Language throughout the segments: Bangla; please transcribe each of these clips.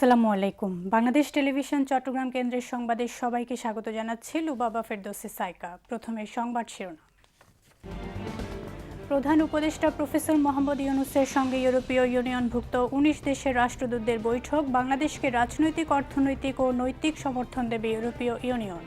আসসালামু আলাইকুম। বাংলাদেশ টেলিভিশন চট্টগ্রাম কেন্দ্রের সংবাদে সবাইকে স্বাগত জানাচ্ছি লুবাবা ফেরদোসি সাইকা। প্রথমে সংবাদ শিরোনাম। প্রধান উপদেষ্টা প্রফেসর মোহাম্মদ ইউনুসের সঙ্গে ইউরোপীয় ইউনিয়নভুক্ত উনিশ দেশের রাষ্ট্রদূতদের বৈঠক বাংলাদেশকে রাজনৈতিক, অর্থনৈতিক ও নৈতিক সমর্থন দেবে ইউরোপীয় ইউনিয়ন।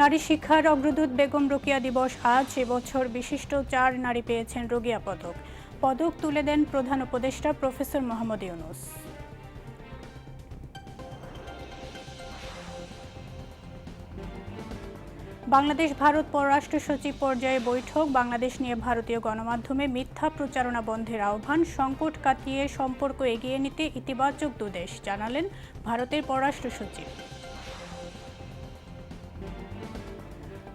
নারী শিক্ষার অগ্রদূত বেগম রোকিয়া দিবস আজ এবছর বিশিষ্ট চার নারী পেয়েছেন রোগিয়া পদক পদক তুলে দেন প্রধান উপদেষ্টা প্রফেসর মোহাম্মদ ইউনুস। বাংলাদেশ ভারত পররাষ্ট্র সচিব পর্যায়ে বৈঠক। বাংলাদেশ নিয়ে ভারতীয় গণমাধ্যমে মিথ্যা প্রচারণা বন্ধের আহ্বান। সংকট কাটিয়ে সম্পর্ক এগিয়ে নিতে ইতিবাচক দুদেশ, জানালেন ভারতের পররাষ্ট্র সচিব।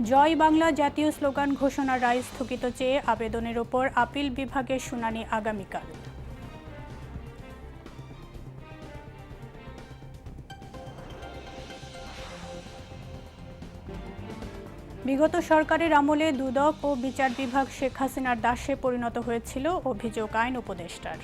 জয় বাংলা জাতীয় স্লোগান ঘোষণার রায় স্থগিত চেয়ে আবেদনের ওপর আপিল বিভাগের শুনানি আগামীকাল। বিগত সরকারের আমলে দুদক ও বিচার বিভাগ শেখ হাসিনার দাসে পরিণত হয়েছিল অভিযোগ আইন উপদেষ্টার।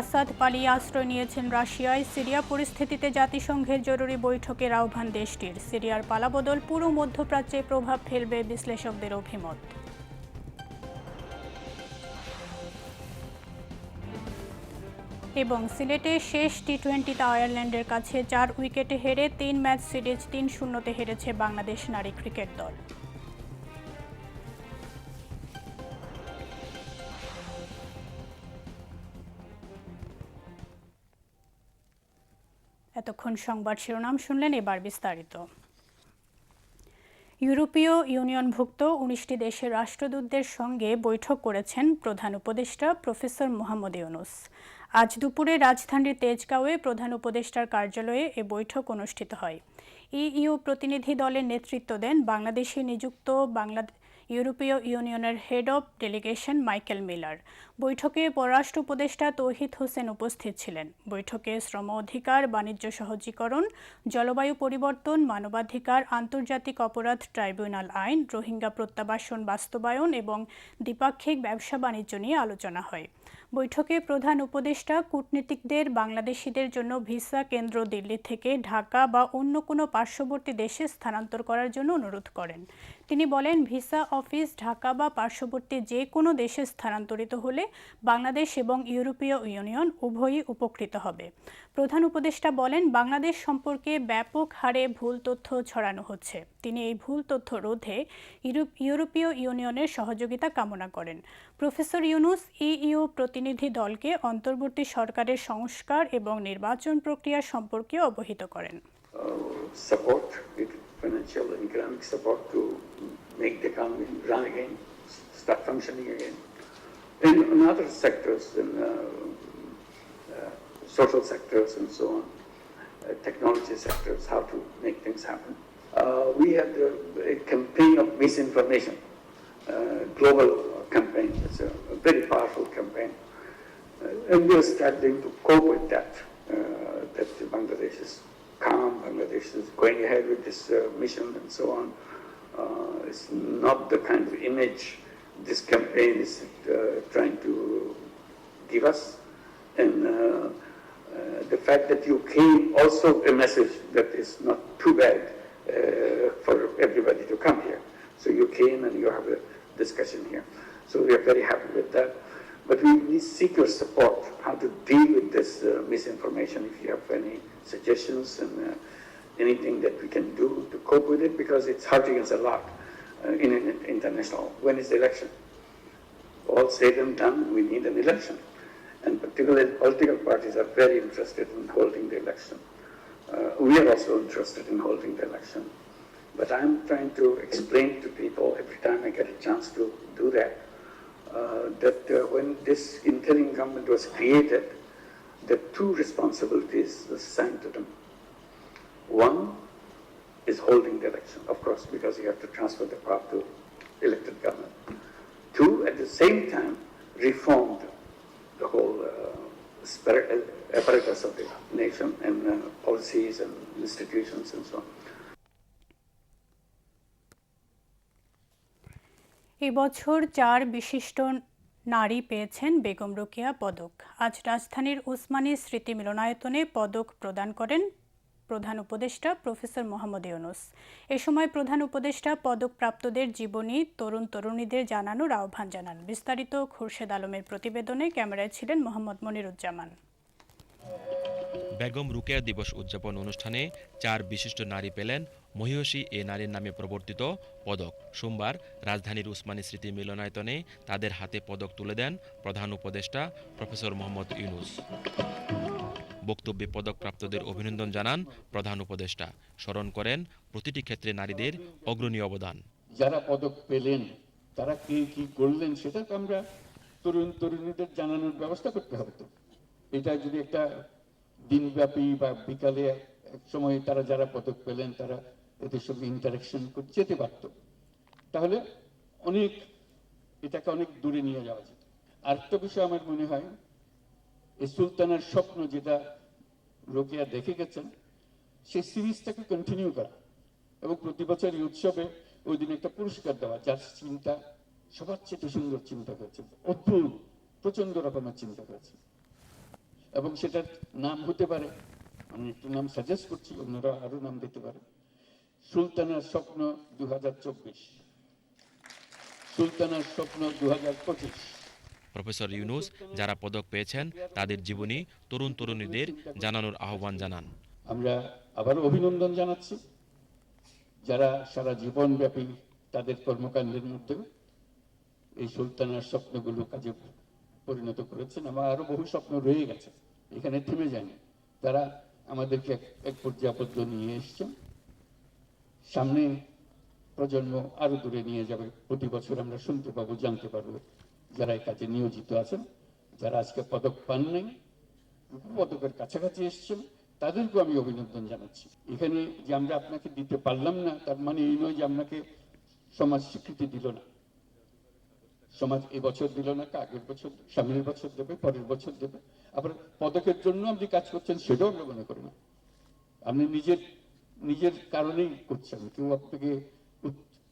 আসাদ পালিয়ে আশ্রয় নিয়েছেন রাশিয়ায়। সিরিয়া পরিস্থিতিতে জাতিসংঘের জরুরি বৈঠকের আহ্বান দেশটির। সিরিয়ার পালাবদল পুরো মধ্যপ্রাচ্যে প্রভাব ফেলবে বিশ্লেষকদের অভিমত। এবং সিলেটে শেষ টি টোয়েন্টিতে আয়ারল্যান্ডের কাছে চার উইকেটে হেরে তিন ম্যাচ সিরিজ তিন শূন্যতে হেরেছে বাংলাদেশ নারী ক্রিকেট দল। এতক্ষণ সংবাদ শিরোনাম শুনলেন এবার বিস্তারিত। ইউরোপীয় ইউনিয়নভুক্ত উনিশটি দেশের রাষ্ট্রদূতদের সঙ্গে বৈঠক করেছেন প্রধান উপদেষ্টা প্রফেসর মোহাম্মদ ইউনুস। আজ দুপুরে রাজধানীর তেজগাঁওয়ে প্রধান উপদেষ্টার কার্যালয়ে এ বৈঠক অনুষ্ঠিত হয়। ইইউ প্রতিনিধি দলের নেতৃত্ব দেন বাংলাদেশে নিযুক্ত বাংলা ইউরোপীয় ইউনিয়নের head of delegation Michael Miller. বৈঠকে পররাষ্ট্র উপদেষ্টা তৌহিদ হোসেন উপস্থিত ছিলেন। বৈঠকে শ্রম অধিকার, বাণিজ্য সহজীকরণ, জলবায়ু পরিবর্তন, মানবাধিকার, আন্তর্জাতিক অপরাধ ট্রাইব্যুনাল আইন, রোহিঙ্গা প্রত্যাবাসন বাস্তবায়ন এবং দ্বিপাক্ষিক ব্যবসা বাণিজ্য নিয়ে আলোচনা হয়। বৈঠকে প্রধান উপদেষ্টা কূটনীতিকদের বাংলাদেশিদের জন্য ভিসা কেন্দ্র দিল্লি থেকে ঢাকা বা অন্য কোনো পার্শ্ববর্তী দেশে স্থানান্তর করার জন্য অনুরোধ করেন। তিনি বলেন, ভিসা অফিস ঢাকা বা পার্শ্ববর্তী যে কোনো দেশে স্থানান্তরিত হলে বাংলাদেশ এবং ইউরোপীয় ইউনিয়ন উভয়ই উপকৃত হবে। প্রধান উপদেষ্টা বলেন, বাংলাদেশ সম্পর্কে ব্যাপক হারে ভুল তথ্য ছড়ানো হচ্ছে। তিনি এই ভুল তথ্য রোধে ইউরোপীয় ইউনিয়নের সহযোগিতা কামনা করেন। প্রফেসর ইউনুস ইইউ প্রতিনিধি দলকে অন্তর্বর্তী সরকারের সংস্কার এবং নির্বাচন প্রক্রিয়া সম্পর্কে অবহিত করেন। Social sectors and so on, uh, technology sectors, how to make things happen. Uh, we have a campaign of misinformation, uh, global campaign. It's a, very powerful campaign. Uh, and we're struggling to cope with that, that Bangladesh is calm, Bangladesh is going ahead with this mission and so on. It's not the kind of image this campaign is uh, trying to give us. And uh, uh, the fact that you came also a message that is not too bad for everybody to come here. So you came and you have a discussion here. So we are very happy with that. But we need seek your support how to deal with this uh, misinformation. If you have any suggestions and uh, anything that we can do to cope with it, because it's hurting us a lot uh, in an international. When is the election? All said and done, we need an election. And particularly political parties are very interested in holding the election. Uh, we are also interested in holding the election. But I'm trying to explain to people every time I get a chance to do that, uh, that uh, when this interim government was created, the two responsibilities were assigned to them. One is holding the election, of course, because you have to transfer the power to elected government. Two, at the same time, reformed the whole uh, spirit, apparatus of the nation and uh, policies and institutions and so on. এবছর চার বিশিষ্ট নারী পেয়েছেন বেগম রোকেয়া পদক। আজ রাজধানীর উসমানী স্মৃতি মিলনায়তনে পদক প্রদান করেন প্রধান উপদেষ্টা প্রফেসর মোহাম্মদ ইউনুস। এ সময় প্রধান উপদেষ্টা পদকপ্রাপ্তদের জীবনী তরুণ তরুণীদের জানানোর আহ্বান জানান। বিস্তারিত খুরশেদ আলমের প্রতিবেদনে ক্যামেরায় ছিলেন মোহাম্মদ মনিরুজ্জামান। বেগম রুকেয়া দিবস উদযাপন অনুষ্ঠানে চার বিশিষ্ট নারী পেলেন। মহিষী এ নারীর নামে প্রবর্তিত পদক। সোমবার রাজধানীর উসমানী স্মৃতি মিলনায়তনে তাদের হাতে পদক তুলে দেন প্রধান উপদেষ্টা প্রফেসর মোহাম্মদ ইউনুস। বক্তব্যে পদকপ্রাপ্তদের অভিনন্দন জানান প্রধান উপদেষ্টা। স্মরণ করেন, প্রতিটি ক্ষেত্রে নারীদের অগ্রণী অবদান। যারা পদক পেলেন, তারা কি কি করলেন সেটা আমরা তরুণ তরুণীদের জানানোর ব্যবস্থা করতে হবে তো। এটা যদি একটা দিনব্যাপী বা বিকালে এক সময় তারা যারা পদক পেলেন, তারা এদের সঙ্গে ইন্টারাকশন যেতে পারত। তাহলে অনেক, এটাকে অনেক দূরে নিয়ে যাওয়া যেত। আরেকটা বিষয় আমার মনে হয়, এই সুলতানের স্বপ্ন যেটা রোকেয়া দেখে গেছেন, সেই সিরিজটাকে কন্টিনিউ করা এবং প্রতি বছর এই উৎসবে ওই দিন একটা পুরস্কার দেওয়া, যার চিন্তা সবার চেয়ে সুন্দর চিন্তা করেছে অদ্ভুত প্রচণ্ড রকমের চিন্তা করেছে এবং সেটার নাম হতে পারে। আমি একটু নাম সাজেস্ট করছি অন্যরা আরও নাম দিতে পারে। সুলতানার স্বপ্ন দু হাজার চব্বিশ। সুলতানার স্বপ্ন দু হাজার পঁচিশ। প্রফেসর ইউনুস যারা পদক পেয়েছেন তাদের জীবনী তরুণ তরুণীদের জানানোর আহ্বান জানান। আমরা আবারও অভিনন্দন জানাচ্ছি। যারা সারা জীবন ব্যাপী তাদের কর্মকাণ্ডের মধ্যে এই সুলতানার স্বপ্নগুলো কাজে পরিণত করেছেন। আমার আরও বহু স্বপ্ন রয়ে গেছে। এখানে থেমে যায়নি। তারা আমাদেরকে এক- পর্যন্ত নিয়ে এসছেন সামনে প্রজন্ম আরও দূরে নিয়ে যাবে। প্রতি বছর আমরা শুনতে পাবো, জানতে পারব যারা এই কাজে নিয়োজিত আছেন, যারা আজকে পদক পান নাই। পদকের কাছাকাছি এসছেন। তাদেরকেও আমি অভিনন্দন জানাচ্ছি। এখানে যে আমরা আপনাকে দিতে পারলাম না, তার মানে এই নয় যে আপনাকে সমাজ স্বীকৃতি দিল না। সমাজ এবছর দিল না আগের বছর সামনের বছর দেবে, পরের বছর দেবে। আবার পদকের জন্য আপনি কাজ করছেন, সেটাও আমরা মনে করি না। আপনি নিজের নিজের কারণেই করছেন। কেউ আপনাকে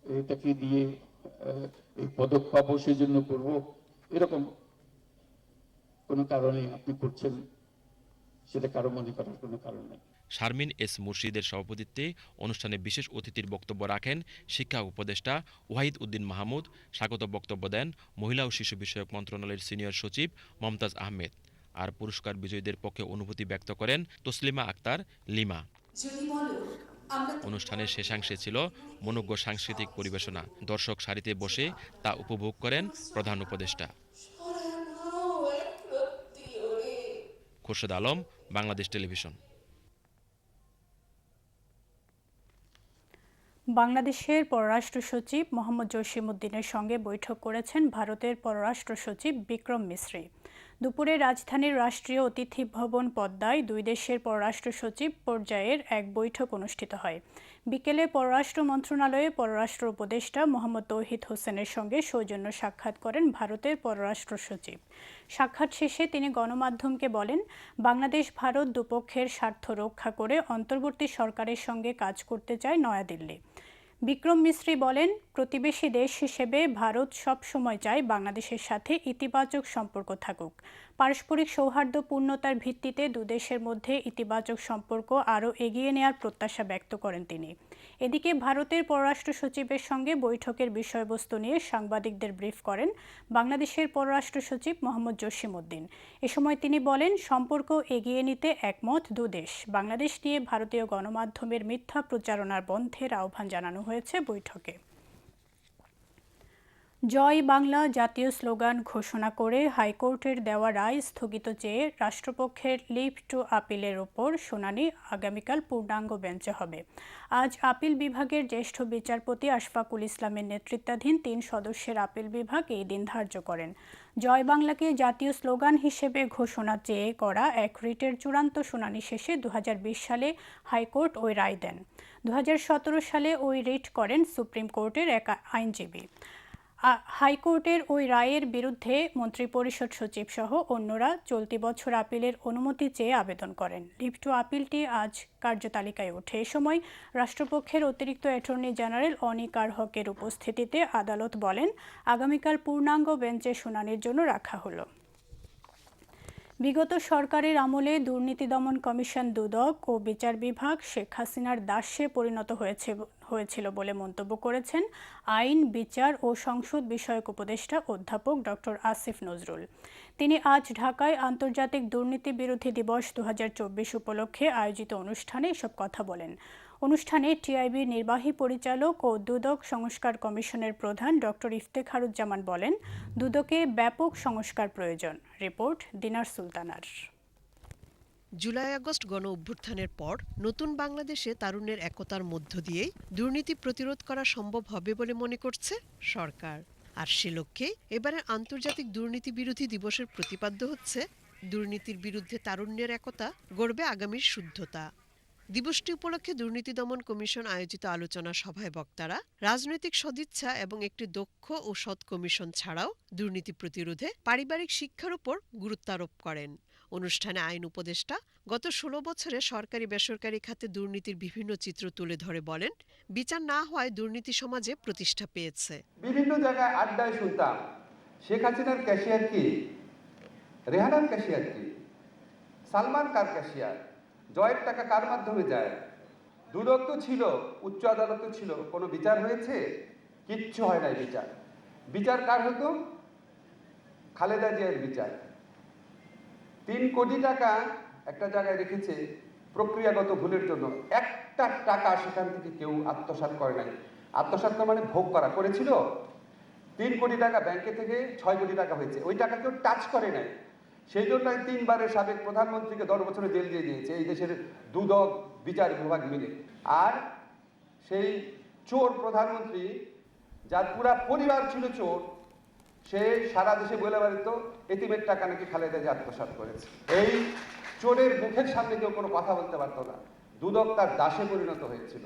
এটাকে দিয়ে এই পদক পাবো সেই জন্য করব, এরকম কোনো কারণে আপনি করছেন, সেটা কারও মনে করার কোনো কারণ নেই। শারমিন এস মুর্শিদের সভাপতিত্বে অনুষ্ঠানে বিশেষ অতিথির বক্তব্য রাখেন শিক্ষা উপদেষ্টা ওয়াহিদ উদ্দিন মাহমুদ, স্বাগত বক্তব্য দেন মহিলা ও শিশু বিষয়ক মন্ত্রণালয়ের সিনিয়র সচিব মমতাজ আহমেদ। আর পুরস্কার বিজয়ীদের পক্ষে অনুভূতি ব্যক্ত করেন তসলিমা আক্তার, লিমা। অনুষ্ঠানের শেষাংশে ছিল মনোজ্ঞ সাংস্কৃতিক পরিবেশনা। দর্শক সারিতে বসে তা উপভোগ করেন প্রধান উপদেষ্টা। খোরশেদ আলম, বাংলাদেশ টেলিভিশন। বাংলাদেশের পররাষ্ট্র সচিব মোহাম্মদ জসিমউদ্দিনের সঙ্গে বৈঠক করেছেন ভারতের পররাষ্ট্র সচিব বিক্রম মিশ্রি। দুপুরে রাজধানীর রাষ্ট্রীয় অতিথি ভবন পদ্মায় দুই দেশের পররাষ্ট্র সচিব পর্যায়ের এক বৈঠক অনুষ্ঠিত হয়। বিকেলে পররাষ্ট্র মন্ত্রণালয়ে পররাষ্ট্র উপদেষ্টা মোহাম্মদ তৌহিদ হোসেনের সঙ্গে সৌজন্য সাক্ষাৎ করেন ভারতের পররাষ্ট্র সচিব। সাক্ষাৎ শেষে তিনি গণমাধ্যমকে বলেন, বাংলাদেশ, ভারত দুপক্ষের স্বার্থ রক্ষা করে অন্তর্বর্তী সরকারের সঙ্গে কাজ করতে চায় নয়াদিল্লি। বিক্রম মিশ্রি বলেন, প্রতিবেশী দেশ হিসেবে ভারত সব সময় চায় বাংলাদেশের সাথে ইতিবাচক সম্পর্ক থাকুক। পারস্পরিক সৌহার্দ্যপূর্ণতার ভিত্তিতে দুদেশের মধ্যে ইতিবাচক সম্পর্ক আরও এগিয়ে নেওয়ার প্রত্যাশা ব্যক্ত করেন তিনি। এদিকে ভারতের পররাষ্ট্র সচিবের সঙ্গে বৈঠকের বিষয়বস্তু নিয়ে সাংবাদিকদের ব্রিফ করেন বাংলাদেশের পররাষ্ট্র সচিব মোহাম্মদ জসিমউদ্দিন। এ সময় তিনি বলেন, সম্পর্ক এগিয়ে নিতে একমত দুদেশ। বাংলাদেশ নিয়ে ভারতীয় গণমাধ্যমের মিথ্যা প্রচারণার বন্ধের আহ্বান জানানো হয়েছে বৈঠকে। জয় বাংলা জাতীয় স্লোগান ঘোষণা করে হাইকোর্টের দেওয়া রায় স্থগিত চেয়ে রাষ্ট্রপক্ষের লিভ টু আপিলের ওপর শুনানি আগামীকাল পূর্ণাঙ্গ বেঞ্চে হবে। আজ আপিল বিভাগের জ্যেষ্ঠ বিচারপতি আশফাকুল ইসলামের নেতৃত্বাধীন তিন সদস্যের আপিল বিভাগ এই দিন ধার্য করেন। জয় বাংলাকে জাতীয় স্লোগান হিসেবে ঘোষণা চেয়ে করা এক রিটের চূড়ান্ত শুনানি শেষে দু হাজার বিশ সালে হাইকোর্ট ওই রায় দেন। দু হাজার সতেরো সালে ওই রিট করেন সুপ্রিম কোর্টের এক আইনজীবী। হাইকোর্টের ওই রায়ের বিরুদ্ধে মন্ত্রিপরিষদ সচিব সহ অন্যরা চলতি বছর আপিলের অনুমতি চেয়ে আবেদন করেন। লিভ টু আপিলটি আজ কার্যতালিকায় ওঠে। এ সময় রাষ্ট্রপক্ষের অতিরিক্ত অ্যাটর্নি জেনারেল অনিকার হকের উপস্থিতিতে আদালত বলেন, আগামীকাল পূর্ণাঙ্গ বেঞ্চে শুনানির জন্য রাখা হলো। বিগত সরকারের আমলে দুর্নীতি দমন কমিশন দুদক ও বিচার বিভাগ শেখ হাসিনার দাসে পরিণত হয়েছে, হয়েছিল বলে মন্তব্য করেছেন আইন, বিচার ও সংসদ বিষয়ক উপদেষ্টা অধ্যাপক ডক্টর আসিফ নজরুল। তিনি আজ ঢাকায় আন্তর্জাতিক দুর্নীতি বিরোধী দিবস দু হাজার চব্বিশ উপলক্ষে আয়োজিত অনুষ্ঠানে এসব কথা বলেন। অনুষ্ঠানে টিআইবির নির্বাহী পরিচালক ও দুদক সংস্কার কমিশনের প্রধান ডক্টর ইফতেখারুজ্জামান বলেন, দুদকে ব্যাপক সংস্কার প্রয়োজন। রিপোর্ট দিনার সুলতানার। জুলাই আগস্ট গণ অভ্যুত্থানের পর নতুন বাংলাদেশে তারুণ্যের একতার মধ্য দিয়েই দুর্নীতি প্রতিরোধ করা সম্ভব হবে বলে মনে করছে সরকার। আর সে লক্ষ্যে এবারে আন্তর্জাতিক দুর্নীতি বিরোধী দিবসের প্রতিপাদ্য হচ্ছে, দুর্নীতির বিরুদ্ধে তারুণ্যের একতা গড়বে আগামীর শুদ্ধতা। দিবসটি উপলক্ষে দুর্নীতি দমন কমিশন আয়োজিত আলোচনা সভায় বক্তারা, রাজনৈতিক সদিচ্ছা এবং একটি দক্ষ ও সৎ কমিশন ছাড়াও দুর্নীতি প্রতিরোধে পারিবারিক শিক্ষার উপর গুরুত্ব আরোপ করেন। অনুষ্ঠানে আইন উপদেষ্টা গত ষোলো বছরে সরকারি বেসরকারি খাতে দুর্নীতির বিভিন্ন চিত্র তুলে ধরে বলেন, বিচার না হওয়ায় দুর্নীতি সমাজে প্রতিষ্ঠা পেয়েছে। বিভিন্ন জায়গায় আড্ডায় শুনতাম, শেখ হাসিনার ক্যাশিয়ার কি? রেহানার ক্যাশিয়ার কি? সালমান কার ক্যাশিয়ার? জয়ের টাকা কার মাধ্যমে যায়? দুদক তো ছিল, উচ্চ আদালত তো ছিল। কোনো বিচার হয়েছে? কিচ্ছু হয় নাই বিচার। বিচার কার হতো? খালেদা জিয়ার বিচার। তিন কোটি টাকা একটা জায়গায় রেখেছে প্রক্রিয়াগত ভুলের জন্য। একটা টাকা সেখান থেকে কেউ আত্মসাৎ করে নাই। আত্মসাৎ করা মানে ভোগ করা। করেছিল? তিন কোটি টাকা ব্যাংকে থেকে ছয় কোটি টাকা হয়েছে। ওই টাকা কেউ টাচ করে নাই। সেই জন্য তিনবারের সাবেক প্রধানমন্ত্রীকে দশ বছরে জেল দিয়ে দিয়েছে। এই দেশের দুদক বিচার বিভাগ মিলে। আর সেই চোর প্রধানমন্ত্রী, যার পুরা পরিবার ছিল চোর, সে সারা দেশে বলে বেড়াতো, এতিমের টাকা নাকি খালেদা যে আত্মসাৎ করেছে। এই চোরের মুখের সামনে কেউ কোনো কথা বলতে পারতো না। দুদক তার দাসে পরিণত হয়েছিল।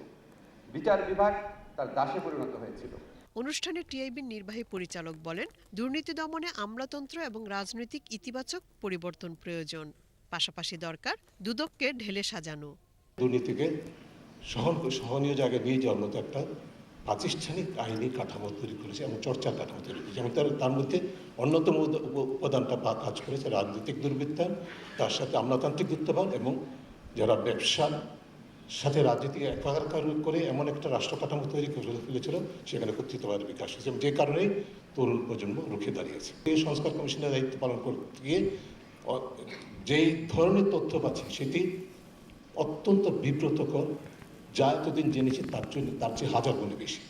বিচার বিভাগ তার দাসে পরিণত হয়েছিল। অনুষ্ঠানে টিআইবির নির্বাহী পরিচালক বলেন, দুর্নীতি দমনে আমলাতন্ত্র এবং রাজনৈতিক ইতিবাচক পরিবর্তন প্রয়োজন। পাশাপাশি দরকার, দুদককে ঢেলে সাজানো। দুর্নীতিকে সহন, সহনীয় জায়গায় নিয়ে যাওয়ার মতো একটা প্রাতিষ্ঠানিক আইনি কাঠামো তৈরি করেছে এবং চর্চার কাঠামো তৈরি করেছে। যেমন তার মধ্যে অন্যতম উপাদানটা কাজ করেছে রাজনৈতিক দুর্বৃত্তায়ন তার সাথে আমলাতান্ত্রিক গুপ্তবান এবং যারা ব্যবসার সাথে রাজনীতি একাকার করে এমন একটা রাষ্ট্র কাঠামো তৈরি করে ফেলেছিল, সেখানে কর্তৃত্ববাদের বিকাশ হয়েছে। যে কারণেই তরুণ প্রজন্ম রুখে দাঁড়িয়েছে। এই সংস্কার কমিশনের দায়িত্ব পালন করতে গিয়ে যেই ধরনের তথ্য পাচ্ছি, সেটি অত্যন্ত বিব্রতকর, যা এতদিন জেনেছি, তার জন্য তার চেয়ে হাজার গুণে বেশি।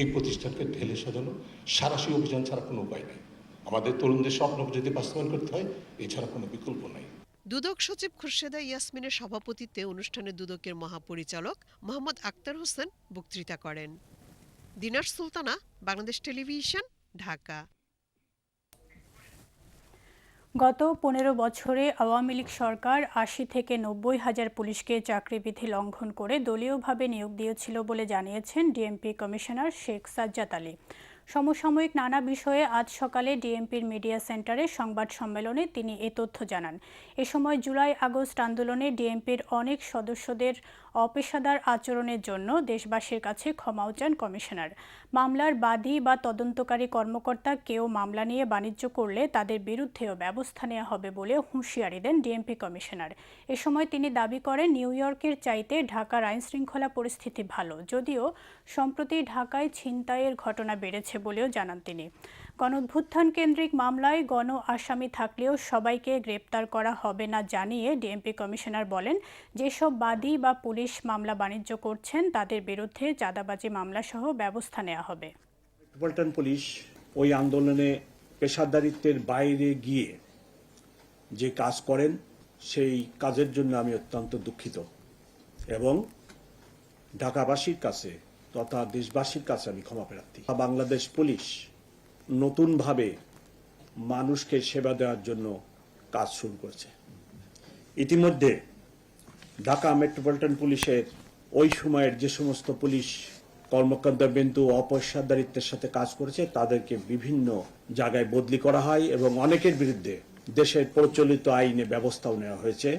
এই প্রতিষ্ঠানকে ঢেলে সাজানো সারাশি অভিযান ছাড়া কোনো উপায় নেই। আমাদের তরুণদের স্বপ্ন যদি বাস্তবায়ন করতে হয়, এছাড়া কোনো বিকল্প নাই। দুদক সচিব খুরশেদা ইয়াসমিনের সভাপতিত্বে অনুষ্ঠানে দুদকের মহাপরিচালক মোহাম্মদ আক্তার হোসেন বক্তৃতা করেন। দিনার সুলতানা, বাংলাদেশ টেলিভিশন, ঢাকা। গত পনেরো বছরে আওয়ামী লীগ সরকার আশি থেকে নব্বই হাজার পুলিশকে চাকরিবিধি লঙ্ঘন করে দলীয়ভাবে নিয়োগ দিয়েছিল বলে জানিয়েছেন ডিএমপি কমিশনার শেখ সাজ্জাদ আলী। সমসাময়িক নানা বিষয়ে আজ সকালে ডিএমপির মিডিয়া সেন্টারে সংবাদ সম্মেলনে তিনি এ তথ্য জানান। এ সময় জুলাই আগস্ট আন্দোলনে ডিএমপির অনেক সদস্যদের অপেশাদার আচরণের জন্য দেশবাসীর কাছে ক্ষমাও চান কমিশনার। মামলার বাদী বা তদন্তকারী কর্মকর্তা কেউ মামলা নিয়ে বাণিজ্য করলে তাদের বিরুদ্ধেও ব্যবস্থা নেওয়া হবে বলে হুঁশিয়ারি দেন ডিএমপি কমিশনার। এ সময় তিনি দাবি করেন, নিউ ইয়র্কের চাইতে ঢাকার আইনশৃঙ্খলা পরিস্থিতি ভালো, যদিও সম্প্রতি ঢাকায় ছিনতাইয়ের ঘটনা বেড়েছে বলেও জানান তিনি। গণঅভ্যুত্থান কেন্দ্রিক মামলায় গণ আসামি থাকলেও সবাইকে গ্রেপ্তার করা হবে না জানিয়ে ডিএমপি কমিশনার বলেন, যেসব বাদী বা পুলিশ মামলা বাণিজ্য করছেন তাদের বিরুদ্ধে চাঁদাবাজি মামলাসহ ব্যবস্থা নেওয়া হবে। পুলিশ ওই আন্দোলনে পেশাদারিত্বের বাইরে গিয়ে যে কাজ করেন, সেই কাজের জন্য আমি অত্যন্ত দুঃখিত এবং ঢাকাবাসীর কাছে তথা দেশবাসীর কাছে আমি ক্ষমা প্রার্থী। বাংলাদেশ পুলিশ নতুনভাবে মানুষকে সেবা দেওয়ার জন্য কাজ শুরু করছে। ইতিমধ্যে ঢাকা মেট্রোপলিটন পুলিশের ওই সময়ের যে সমস্ত পুলিশ কর্মকর্তা বিন্দু অপেশাদারিত্বের সাথে কাজ করেছে, তাদেরকে বিভিন্ন জায়গায় বদলি করা হয় এবং অনেকের বিরুদ্ধে দেশের প্রচলিত আইনে ব্যবস্থাও নেওয়া হয়েছে।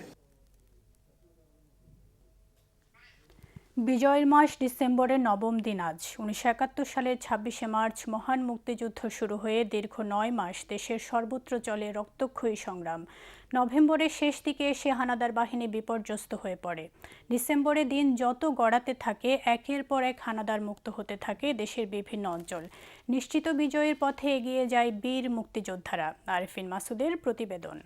বিজয়ের মাস ডিসেম্বরের নবম দিন আজ। উনিশশো একাত্তর সালের ছাব্বিশে মার্চ মহান মুক্তিযুদ্ধ শুরু হয়ে দীর্ঘ নয় মাস দেশের সর্বত্র চলে রক্তক্ষয়ী সংগ্রাম। নভেম্বরের শেষ দিকে এসে হানাদার বাহিনী বিপর্যস্ত হয়ে পড়ে। ডিসেম্বরে দিন যত গড়াতে থাকে, একের পর এক হানাদার মুক্ত হতে থাকে দেশের বিভিন্ন অঞ্চল। নিশ্চিত বিজয়ের পথে এগিয়ে যায় বীর মুক্তিযোদ্ধারা। আরিফিন মাসুদের প্রতিবেদন।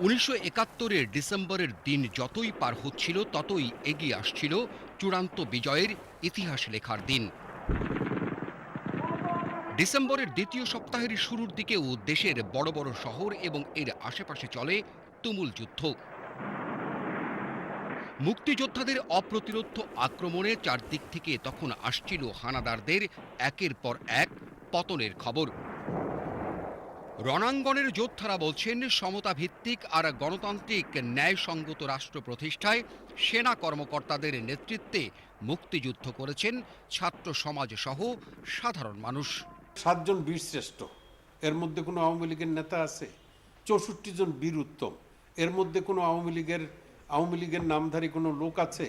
উনিশশো একাত্তরের ডিসেম্বরের দিন যতই পার হচ্ছিল, ততই এগিয়ে আসছিল চূড়ান্ত বিজয়ের ইতিহাস লেখার দিন। ডিসেম্বরের দ্বিতীয় সপ্তাহের শুরুর দিকেও দেশের বড় বড় শহর এবং এর আশেপাশে চলে তুমুল যুদ্ধ। মুক্তিযোদ্ধাদের অপ্রতিরোধ আক্রমণে চারদিক থেকে তখন আসছিল হানাদারদের একের পর এক পতনের খবর। রণাঙ্গনের যোদ্ধারা বলছেন সমতা ভিত্তিক আর গণতান্ত্রিক ন্যায়সঙ্গত রাষ্ট্র প্রতিষ্ঠায় সেনা কর্মকর্তাদের নেতৃত্বে মুক্তিযুদ্ধ করেছেন ছাত্র সমাজ সহ সাধারণ মানুষ। সাতজন বীর শ্রেষ্ঠ, এর মধ্যে কোনো আওয়ামী লীগের নেতা আছে? চৌষট্টি জন বীর উত্তম, এর মধ্যে কোনো আওয়ামী লীগের আওয়ামী লীগের নামধারী কোনো লোক আছে?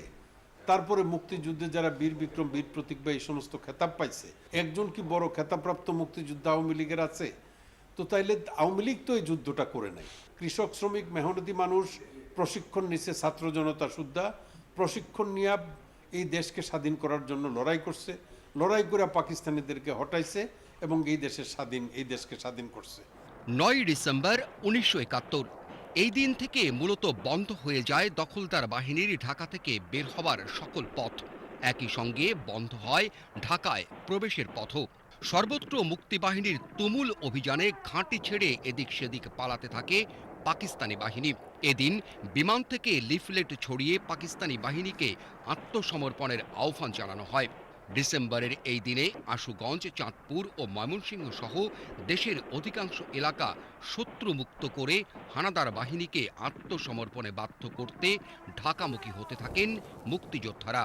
তারপরে মুক্তিযুদ্ধে যারা বীর বিক্রম, বীর প্রতীক বা এই সমস্ত খেতাব পাইছে, একজন কি বড় খেতাবপ্রাপ্ত মুক্তিযুদ্ধ আওয়ামী লীগের আছে? তো তাইলে আওয়ামী লীগ তো এই যুদ্ধটা করে নাই। কৃষক, শ্রমিক, মেহনতি মানুষ, প্রশিক্ষণ নিচ্ছে ছাত্র জনতা সুদ্ধা, প্রশিক্ষণ নিয়ে এই দেশকে স্বাধীন করার জন্য লড়াই করছে, লড়াই করে পাকিস্তানিদেরকে হটাইছে এবং এই দেশের স্বাধীন, এই দেশকে স্বাধীন করছে। নয় ডিসেম্বর উনিশশো একাত্তর, এই দিন থেকে মূলত বন্ধ হয়ে যায় দখলদার বাহিনীর ঢাকা থেকে বের হবার সকল পথ। একই সঙ্গে বন্ধ হয় ঢাকায় প্রবেশের পথও। সর্বত্র মুক্তিবাহিনীর তুমুল অভিযানে ঘাঁটি ছেড়ে এদিক সেদিক পালাতে থাকে পাকিস্তানি বাহিনী। এদিন বিমান থেকে লিফলেট ছড়িয়ে পাকিস্তানি বাহিনীকে আত্মসমর্পণের আহ্বান জানানো হয়। ডিসেম্বরের এই দিনে আশুগঞ্জ, চাঁদপুর ও ময়মনসিংহ সহ দেশের অধিকাংশ এলাকা শত্রুমুক্ত করে হানাদার বাহিনীকে আত্মসমর্পণে বাধ্য করতে ঢাকামুখী হতে থাকেন মুক্তিযোদ্ধারা।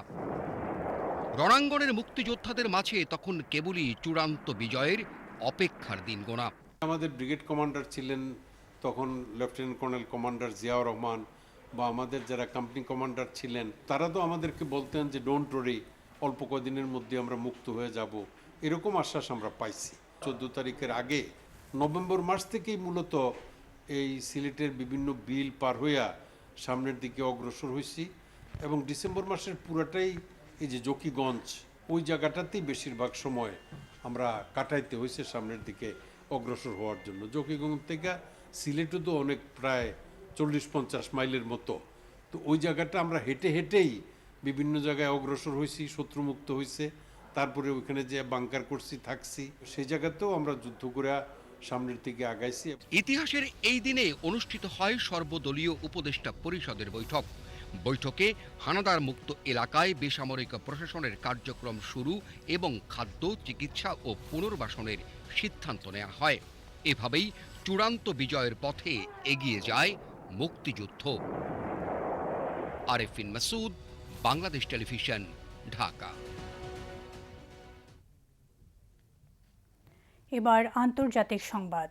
রণাঙ্গনের মুক্তিযোদ্ধাদের মাঝে তখন কেবলই চূড়ান্ত বিজয়ের অপেক্ষার দিন গোনা আমাদের ব্রিগেড কমান্ডার ছিলেন তখন lieutenant colonel commander Ziaur Rahman বা আমাদের যারা কোম্পানি কমান্ডার ছিলেন, তারা তো আমাদেরকে বলতেন যে ডোন্ট ওরি অল্প কদিনের মধ্যে আমরা মুক্ত হয়ে যাব। এরকম আশ্বাস আমরা পাইছি। চোদ্দ তারিখের আগে নভেম্বর মাস থেকেই মূলত এই সিলেটের বিভিন্ন বিল পার হইয়া সামনের দিকে অগ্রসর হয়েছি এবং ডিসেম্বর মাসের পুরাটাই এই যে জকিগঞ্জ, ওই জায়গাটাতেই বেশিরভাগ সময় আমরা কাটাইতে হয়েছে সামনের দিকে অগ্রসর হওয়ার জন্য। জকিগঞ্জ থেকে সিলেটও তো অনেক প্রায় চল্লিশ পঞ্চাশ মাইলের মতো। তো ওই জায়গাটা আমরা হেঁটে হেঁটেই বিভিন্ন জায়গায় অগ্রসর হয়েছি শত্রুমুক্ত হয়েছে তারপরে ওইখানে যে বাংকার করছি, থাকছি, সেই জায়গাতেও আমরা যুদ্ধ করে সামনের দিকে আগাইছি। ইতিহাসের এই দিনে অনুষ্ঠিত হয় সর্বদলীয় উপদেষ্টা পরিষদের বৈঠক। বৈঠকে হানাদার মুক্ত এলাকায় বেসামরিক প্রশাসনের কার্যক্রম শুরু এবং খাদ্য, চিকিৎসা ও পুনর্বাসনের সিদ্ধান্ত নেওয়া হয়। এভাবেই চূড়ান্ত বিজয়ের পথে এগিয়ে যায় মুক্তিযুদ্ধ। আরেফিন মাসুদ, বাংলাদেশ টেলিভিশন, ঢাকা। এবার আন্তর্জাতিক সংবাদ।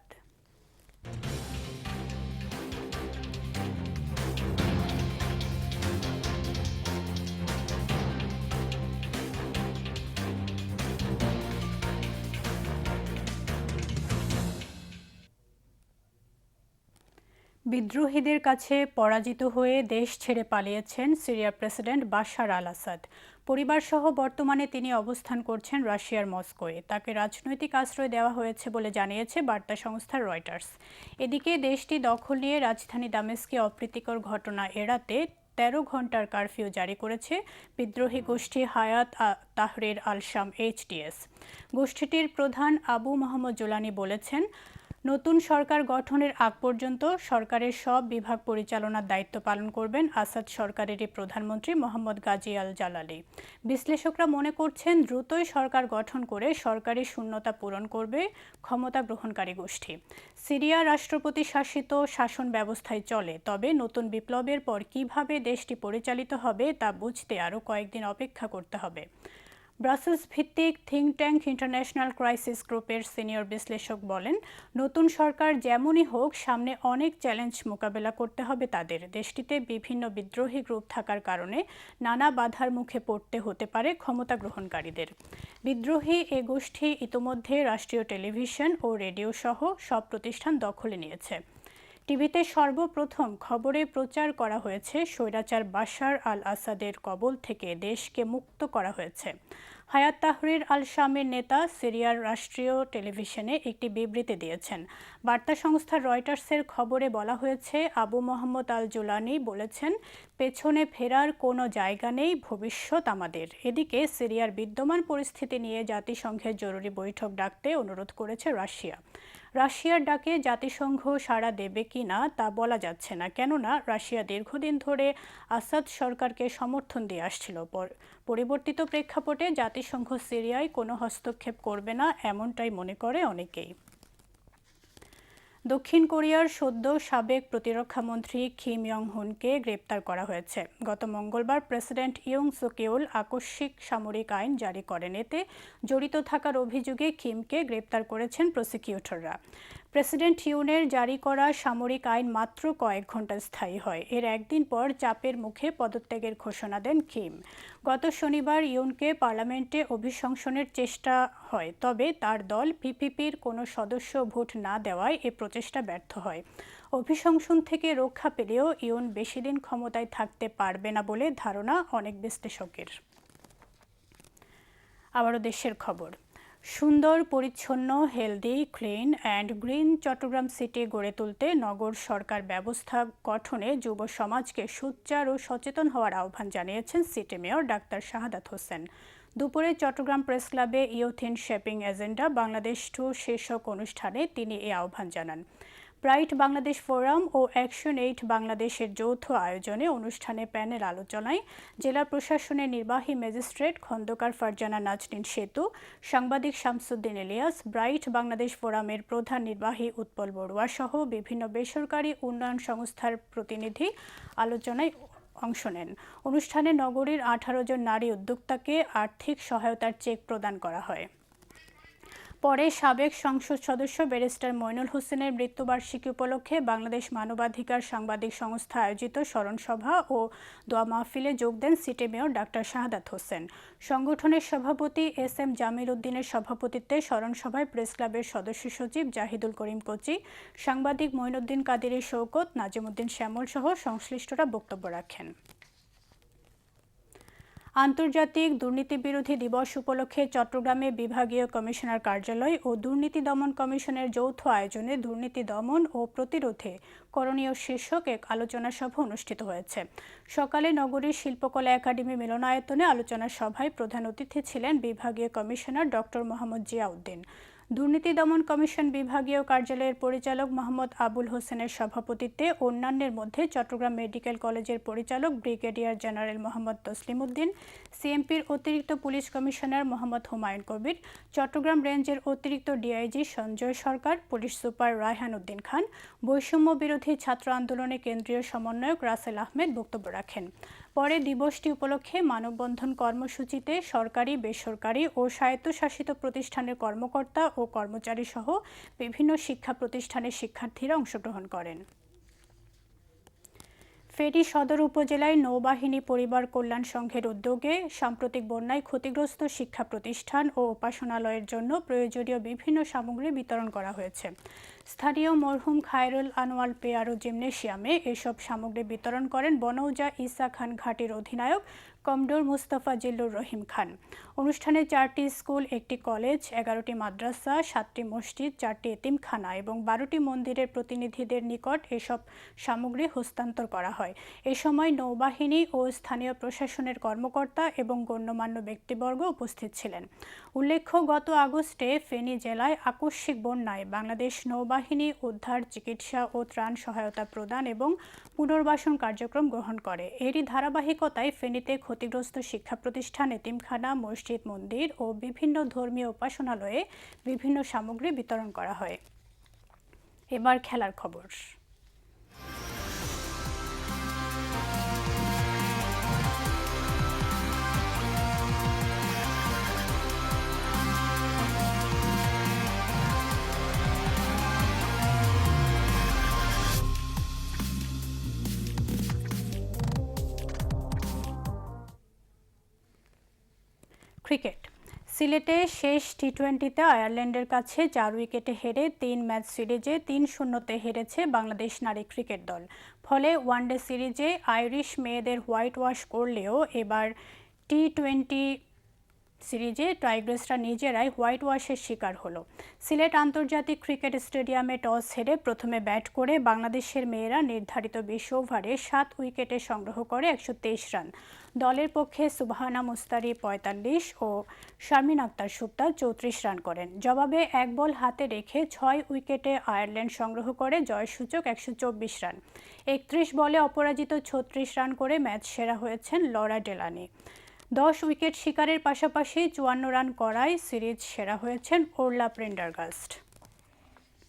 বিদ্রোহীদের কাছে পরাজিত হয়ে দেশ ছেড়ে পালিয়েছেন সিরিয়ার প্রেসিডেন্ট বাশার আল আসাদ। পরিবারসহ বর্তমানে তিনি অবস্থান করছেন রাশিয়ার মস্কোয়। তাকে রাজনৈতিক আশ্রয় দেওয়া হয়েছে বলে জানিয়েছে বার্তা সংস্থা রয়টার্স। এদিকে দেশটি দখল নিয়ে রাজধানী দামেস্কে অপ্রীতিকর ঘটনা এড়াতে তেরো ঘণ্টার কারফিউ জারি করেছে বিদ্রোহী গোষ্ঠী হায়াত তাহরির আল শাম এইচটিএস গোষ্ঠীটির প্রধান আবু মোহাম্মদ জোলানি বলেছেন নতুন সরকার গঠনের আগ পর্যন্ত সরকারের সব বিভাগ পরিচালনার দায়িত্ব পালন করবেন আসাদ সরকারেরই প্রধানমন্ত্রী মোহাম্মদ গাজী আল জালালি। বিশ্লেষকরা মনে করছেন, দ্রুতই সরকার গঠন করে সরকারি শূন্যতা পূরণ করবে ক্ষমতা গ্রহণকারী গোষ্ঠী। সিরিয়া রাষ্ট্রপতি শাসিত শাসন ব্যবস্থায় চলে, তবে নতুন বিপ্লবের পর কীভাবে দেশটি পরিচালিত হবে তা বুঝতে আরও কয়েকদিন অপেক্ষা করতে হবে। ব্রাসেলস ভিত্তিক থিঙ্ক ট্যাঙ্ক ইন্টারন্যাশনাল ক্রাইসিস গ্রুপের সিনিয়র বিশ্লেষক বলেন, নতুন সরকার যেমনই হোক, সামনে অনেক চ্যালেঞ্জ মোকাবেলা করতে হবে তাদের। দেশটিতে বিভিন্ন বিদ্রোহী গ্রুপ থাকার কারণে নানা বাধার মুখে পড়তে হতে পারে ক্ষমতা গ্রহণকারীদের। বিদ্রোহী এ গোষ্ঠী ইতোমধ্যে রাষ্ট্রীয় টেলিভিশন ও রেডিও সহ সব প্রতিষ্ঠান দখলে নিয়েছে। টিভিতে সর্বপ্রথম খবরে প্রচার করা হয়েছে স্বৈরাচার বাশার আল আসাদের কবল থেকে দেশকে মুক্ত করা হয়েছে। হায়াত তাহরির আল শামের নেতা সিরিয়ার রাষ্ট্রীয় টেলিভিশনে একটি বিবৃতি দিয়েছেন। বার্তা সংস্থা রয়টার্সের খবরে বলা হয়েছে, আবু মোহাম্মদ আল জুলানি বলেছেন, পেছনে ফেরার কোনো জায়গা নেই, ভবিষ্যৎ আমাদের। এদিকে সিরিয়ার বিদ্যমান পরিস্থিতি নিয়ে জাতিসংঘের জরুরি বৈঠক ডাকতে অনুরোধ করেছে রাশিয়া। রাশিয়ার ডাকে জাতিসংঘ সাড়া দেবে কি না তা বলা যাচ্ছে না। কেননা, রাশিয়া দীর্ঘদিন ধরে আসাদ সরকারকে সমর্থন দিয়ে আসছিল। পর- পরিবর্তিত প্রেক্ষাপটে জাতিসংঘ সিরিয়ায় কোনো হস্তক্ষেপ করবে না, এমনটাই মনে করে অনেকেই। দক্ষিণ কোরিয়ার সদ্য সাবেক প্রতিরক্ষামন্ত্রী কিম ইয়ং হুনকে গ্রেপ্তার করা হয়েছে। গত মঙ্গলবার প্রেসিডেন্ট ইয়ং সুকেউল আকস্মিক সামরিক আইন জারি করেন। এতে জড়িত থাকার অভিযোগে কিমকে গ্রেপ্তার করেছেন প্রসিকিউটররা। প্রেসিডেন্ট ইউনের জারি করা সামরিক আইন মাত্র কয়েক ঘণ্টা স্থায়ী হয়। এর একদিন পর চাপের মুখে পদত্যাগের ঘোষণা দেন কিম। গত শনিবার ইউনকে পার্লামেন্টে অভিশংসনের চেষ্টা হয়, তবে তার দল পিপিপির কোনো সদস্য ভোট না দেওয়ায় এ প্রচেষ্টা ব্যর্থ হয়। অভিশংসন থেকে রক্ষা পেলেও ইউন বেশিদিন ক্ষমতায় থাকতে পারবে না বলে ধারণা অনেক বিশ্লেষকের। আবারও দেশের খবর। সুন্দর, পরিচ্ছন্ন healthy clean and green Chattogram city গড়ে তুলতে নগর সরকার ব্যবস্থা গঠনে যুব সমাজকে সোচ্চার ও সচেতন হওয়ার আহ্বান জানিয়েছেন city mayor doctor Shahadat Hossain. দুপুরে চট্টগ্রাম প্রেস ক্লাবে youth in shaping agenda Bangladesh two শীর্ষক অনুষ্ঠানে তিনি এ আহ্বান জানান। ব্রাইট বাংলাদেশ ফোরাম ও অ্যাকশন এইট বাংলাদেশের যৌথ আয়োজনে অনুষ্ঠানে প্যানেল আলোচনায় জেলা প্রশাসনের নির্বাহী ম্যাজিস্ট্রেট খন্দকার ফারজানা নাজনীন সেতু, সাংবাদিক শামসুদ্দিন ইলিয়াস ব্রাইট বাংলাদেশ ফোরামের প্রধান নির্বাহী উৎপল বড়ুয়া সহ বিভিন্ন বেসরকারি উন্নয়ন সংস্থার প্রতিনিধি আলোচনায় অংশ নেন। অনুষ্ঠানে নগরীর আঠারো জন নারী উদ্যোক্তাকে আর্থিক সহায়তার চেক প্রদান করা হয়। পরে সাবেক সংসদ সদস্য ব্যারিস্টার মইনুল হোসেনের মৃত্যুবার্ষিকী উপলক্ষে বাংলাদেশ মানবাধিকার সাংবাদিক সংস্থা আয়োজিত স্মরণ সভা ও দোয়া মাহফিলে যোগ দেন city mayor doctor Shahadat Hossain. সংগঠনের সভাপতি এস এম জামির উদ্দিনের সভাপতিত্বে স্মরণ সভায় প্রেস ক্লাবের সদস্য সচিব জাহিদুল করিম কোচি, সাংবাদিক মঈনুদ্দিন কাদিরের শৌকত নাজিমুদ্দিন শ্যামল সহ সংশ্লিষ্টরা বক্তব্য রাখেন। আন্তর্জাতিক দুর্নীতি বিরোধী দিবস উপলক্ষে চট্টগ্রামে বিভাগীয় কমিশনার কার্যালয় ও দুর্নীতি দমন কমিশনের যৌথ আয়োজনে দুর্নীতি দমন ও প্রতিরোধে করণীয় শীর্ষক এক আলোচনা সভা অনুষ্ঠিত হয়েছে। সকালে নগরীর শিল্পকলা একাডেমি মিলনায়তনে আলোচনা সভায় প্রধান অতিথি ছিলেন বিভাগীয় কমিশনার ডক্টর মোহাম্মদ জিয়াউদ্দিন। দুর্নীতি দমন কমিশন বিভাগীয় কার্যালয়ের পরিচালক মোহাম্মদ আবুল হোসেনের সভাপতিত্বে অন্যান্যের মধ্যে চট্টগ্রাম মেডিকেল কলেজের পরিচালক ব্রিগেডিয়ার জেনারেল মোহাম্মদ তসলিম উদ্দিন সিএমপির অতিরিক্ত পুলিশ কমিশনার মোহাম্মদ হুমায়ুন কবির, চট্টগ্রাম রেঞ্জের অতিরিক্ত DIG Sanjay Sarkar, police super Raihan Uddin Khan, বৈষম্য বিরোধী ছাত্র আন্দোলনে কেন্দ্রীয় সমন্বয়ক রাসেল আহমেদ বক্তব্য রাখেন। পরে দিবসটি উপলক্ষে মানববন্ধন কর্মসূচিতে সরকারি, বেসরকারি ও স্বায়ত্তশাসিত প্রতিষ্ঠানের কর্মকর্তা ও কর্মচারী সহ বিভিন্ন শিক্ষা প্রতিষ্ঠানের শিক্ষার্থীরা অংশগ্রহণ করেন। ফেনী সদর উপজেলায় নৌবাহিনী পরিবার কল্যাণ সংঘের উদ্যোগে সাম্প্রতিক বন্যায় ক্ষতিগ্রস্ত শিক্ষা প্রতিষ্ঠান ও উপাসনালয়ের জন্য প্রয়োজনীয় বিভিন্ন সামগ্রী বিতরণ করা হয়েছে। স্থানীয় মরহুম খায়রুল আনোয়াল পেয়ারো জিমনেশিয়ামে এসব সামগ্রী বিতরণ করেন বনৌজা ইসা খান ঘাটির অধিনায়ক কমডোর মুস্তাফা জিল্লুর রহিম খান। অনুষ্ঠানে চারটি স্কুল, একটি কলেজ, এগারোটি মাদ্রাসা, সাতটি মসজিদ, চারটি এতিমখানা এবং বারোটি মন্দিরের প্রতিনিধিদের নিকট এসব সামগ্রী হস্তান্তর করা হয়। এ সময় নৌবাহিনী ও স্থানীয় প্রশাসনের কর্মকর্তা এবং গণ্যমান্য ব্যক্তিবর্গ উপস্থিত ছিলেন। উল্লেখ্য, গত আগস্টে ফেনী জেলায় আকস্মিক বন্যায় বাংলাদেশ নৌবাহিনী উদ্ধার, চিকিৎসা ও ত্রাণ সহায়তা প্রদান এবং পুনর্বাসন কার্যক্রম গ্রহণ করে। এরই ধারাবাহিকতায় ফেনীতে ক্ষতিগ্রস্ত শিক্ষা প্রতিষ্ঠান এতিমখানা মসজিদ, মন্দির ও বিভিন্ন ধর্মীয় উপাসনালয়ে বিভিন্ন সামগ্রী বিতরণ করা হয়। এবার খেলার খবর। ক্রিকেট। সিলেটে শেষ টি টোয়েন্টিতে আয়ারল্যান্ডের কাছে চার উইকেটে হেরে তিন ম্যাচ সিরিজে তিন শূন্যতে হেরেছে বাংলাদেশ নারী ক্রিকেট দল। ফলে ওয়ানডে সিরিজে আইরিশ মেয়েদের হোয়াইট ওয়াশ করলেও এবার টি টোয়েন্টি সিরিজে টাইগ্রেসরা নিজেরাই হোয়াইট ওয়াশের শিকার হলো। সিলেট আন্তর্জাতিক ক্রিকেট স্টেডিয়ামে টস হেরে প্রথমে ব্যাট করে বাংলাদেশের মেয়েরা নির্ধারিত বিশ ওভারে সাত উইকেটে সংগ্রহ করে একশো তেইশ রান। দলের পক্ষে সুবাহানা মুস্তারি পঁয়তাল্লিশ ও শারমিন আক্তার সুপ্তা চৌত্রিশ রান করেন। জবাবে এক বল হাতে রেখে ছয় উইকেটে আয়ারল্যান্ড সংগ্রহ করে জয়সূচক একশো চব্বিশ রান। একত্রিশ বলে অপরাজিত ছত্রিশ রান করে ম্যাচ সেরা হয়েছেন লরা ডেলানি। দশ উইকেট শিকারের পাশাপাশি চুয়ান্ন রান করায় সিরিজ সেরা হয়েছেন ওরলা প্রেন্ডারগাস্ট।